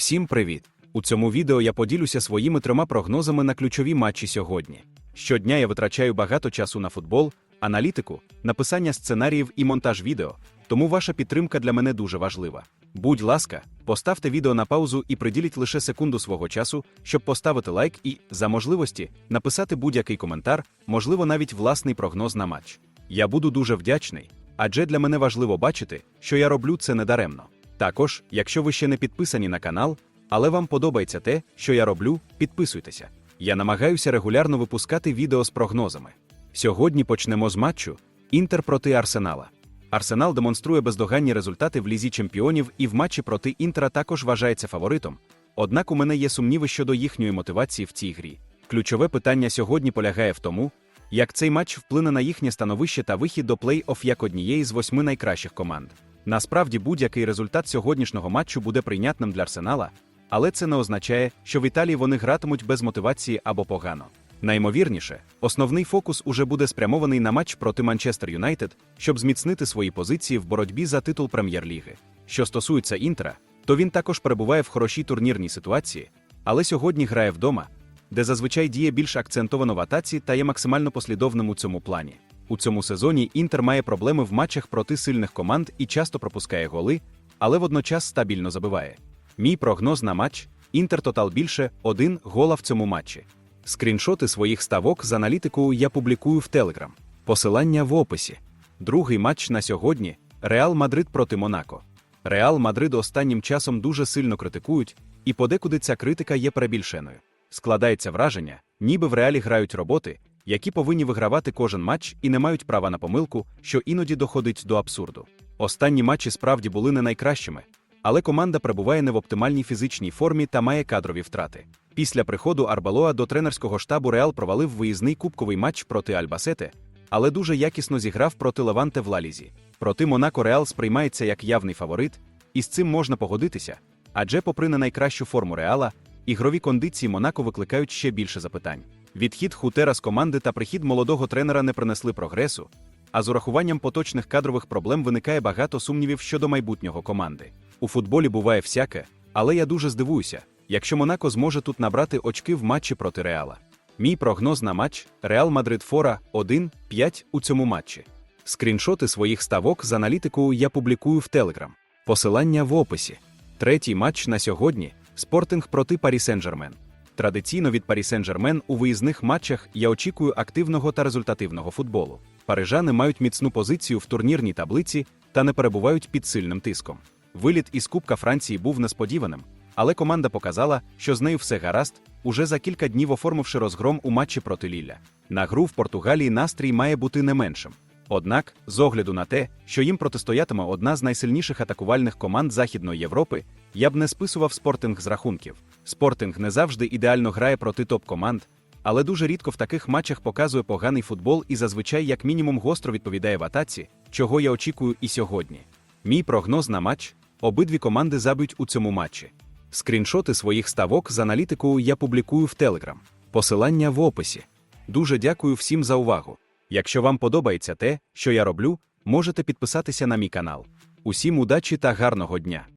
Всім привіт! У цьому відео я поділюся своїми трьома прогнозами на ключові матчі сьогодні. Щодня я витрачаю багато часу на футбол, аналітику, написання сценаріїв і монтаж відео, тому ваша підтримка для мене дуже важлива. Будь ласка, поставте відео на паузу і приділіть лише секунду свого часу, щоб поставити лайк і, за можливості, написати будь-який коментар, можливо, навіть власний прогноз на матч. Я буду дуже вдячний, адже для мене важливо бачити, що я роблю це недаремно. Також, якщо ви ще не підписані на канал, але вам подобається те, що я роблю, підписуйтеся. Я намагаюся регулярно випускати відео з прогнозами. Сьогодні почнемо з матчу Інтер проти Арсенала. Арсенал демонструє бездоганні результати в лізі чемпіонів і в матчі проти Інтера також вважається фаворитом. Однак у мене є сумніви щодо їхньої мотивації в цій грі. Ключове питання сьогодні полягає в тому, як цей матч вплине на їхнє становище та вихід до плей-офф як однієї з восьми найкращих команд. Насправді будь-який результат сьогоднішнього матчу буде прийнятним для Арсенала, але це не означає, що в Італії вони гратимуть без мотивації або погано. Наймовірніше, основний фокус уже буде спрямований на матч проти Манчестер Юнайтед, щоб зміцнити свої позиції в боротьбі за титул прем'єр-ліги. Що стосується Інтера, то він також перебуває в хорошій турнірній ситуації, але сьогодні грає вдома, де зазвичай діє більш акцентовано в атаці та є максимально послідовним у цьому плані. У цьому сезоні Інтер має проблеми в матчах проти сильних команд і часто пропускає голи, але водночас стабільно забиває. Мій прогноз на матч Інтер тотал більше один гола в цьому матчі. Скріншоти своїх ставок з аналітикою я публікую в Телеграм. Посилання в описі. Другий матч на сьогодні Реал Мадрид проти Монако. Реал Мадрид останнім часом дуже сильно критикують, і подекуди ця критика є перебільшеною. Складається враження, ніби в реалі грають роботи, які повинні вигравати кожен матч і не мають права на помилку, що іноді доходить до абсурду. Останні матчі справді були не найкращими, але команда перебуває не в оптимальній фізичній формі та має кадрові втрати. Після приходу Арбалоа до тренерського штабу Реал провалив виїзний кубковий матч проти Альбасете, але дуже якісно зіграв проти Леванте в Лалізі. Проти Монако Реал сприймається як явний фаворит, і з цим можна погодитися. Адже, попри не найкращу форму Реала, ігрові кондиції Монако викликають ще більше запитань. Відхід Хутера з команди та прихід молодого тренера не принесли прогресу, а з урахуванням поточних кадрових проблем виникає багато сумнівів щодо майбутнього команди. У футболі буває всяке, але я дуже здивуюся, якщо Монако зможе тут набрати очки в матчі проти Реала. Мій прогноз на матч Реал Мадрид Фора 1-5 у цьому матчі. Скріншоти своїх ставок з аналітикою я публікую в Телеграм. Посилання в описі. Третій матч на сьогодні Спортинг проти Парі Сен-Жермен. Традиційно від Парі Сен-Жермен у виїзних матчах я очікую активного та результативного футболу. Парижани мають міцну позицію в турнірній таблиці та не перебувають під сильним тиском. Виліт із Кубка Франції був несподіваним, але команда показала, що з нею все гаразд, уже за кілька днів оформивши розгром у матчі проти Лілля. На гру в Португалії настрій має бути не меншим. Однак, з огляду на те, що їм протистоятиме одна з найсильніших атакувальних команд Західної Європи, я б не списував спортинг з рахунків. Спортинг не завжди ідеально грає проти топ-команд, але дуже рідко в таких матчах показує поганий футбол і зазвичай, як мінімум, гостро відповідає в атаці, чого я очікую і сьогодні. Мій прогноз на матч обидві команди заб'ють у цьому матчі. Скріншоти своїх ставок з аналітикою я публікую в Телеграм. Посилання в описі. Дуже дякую всім за увагу. Якщо вам подобається те, що я роблю, можете підписатися на мій канал. Усім удачі та гарного дня!